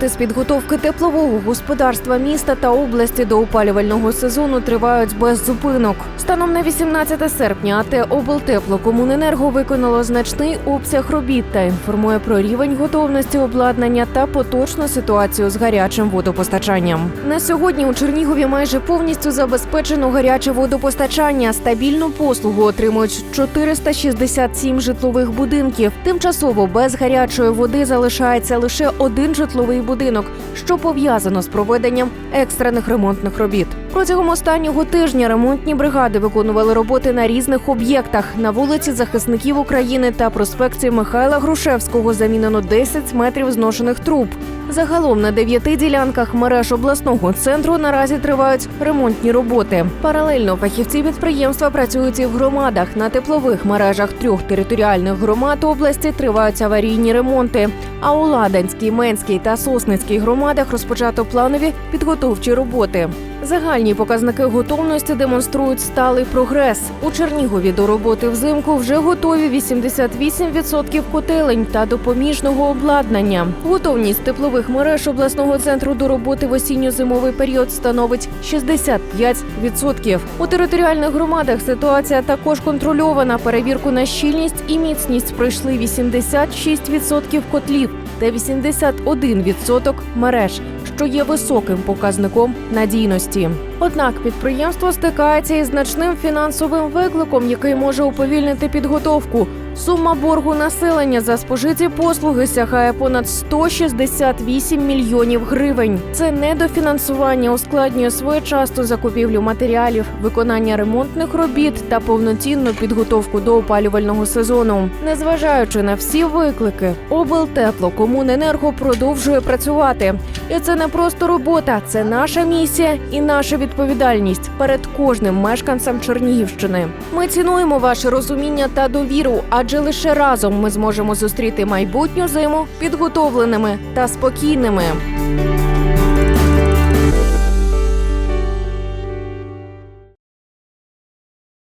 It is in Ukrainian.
Роботи з підготовки теплового господарства міста та області до опалювального сезону тривають без зупинок. Станом на 18 серпня АТ «Облтеплокомуненерго» виконало значний обсяг робіт та інформує про рівень готовності обладнання та поточну ситуацію з гарячим водопостачанням. На сьогодні у Чернігові майже повністю забезпечено гаряче водопостачання. Стабільну послугу отримують 467 житлових будинків. Тимчасово без гарячої води залишається лише один житловий будинок, що пов'язано з проведенням екстрених ремонтних робіт. Протягом останнього тижня ремонтні бригади виконували роботи на різних об'єктах. На вулиці захисників України та проспекті Михайла Грушевського замінено 10 метрів зношених труб. Загалом на дев'яти ділянках мереж обласного центру наразі тривають ремонтні роботи. Паралельно фахівці підприємства працюють і в громадах. На теплових мережах трьох територіальних громад області тривають аварійні ремонти. А у Ладанській, Менській та Сосницькій громадах розпочато планові підготовчі роботи. Загальні показники готовності демонструють сталий прогрес. У Чернігові до роботи взимку вже готові 88% котелень та допоміжного обладнання. Готовність теплових мереж обласного центру до роботи в осінньо-зимовий період становить 65%. У територіальних громадах ситуація також контрольована. Перевірку на щільність і міцність пройшли 86% котлів та 81% мереж, що є високим показником надійності. Однак підприємство стикається із значним фінансовим викликом, який може уповільнити підготовку. Сума боргу населення за спожиті послуги сягає понад 168 мільйонів гривень. Це недофінансування ускладнює своєчасну закупівлю матеріалів, виконання ремонтних робіт та повноцінну підготовку до опалювального сезону. Незважаючи на всі виклики, облтеплокомуненерго продовжує працювати. І це не просто робота, це наша місія і наша відповідальність перед кожним мешканцем Чернігівщини. Ми цінуємо ваше розуміння та довіру, адже лише разом ми зможемо зустріти майбутню зиму підготовленими та спокійними.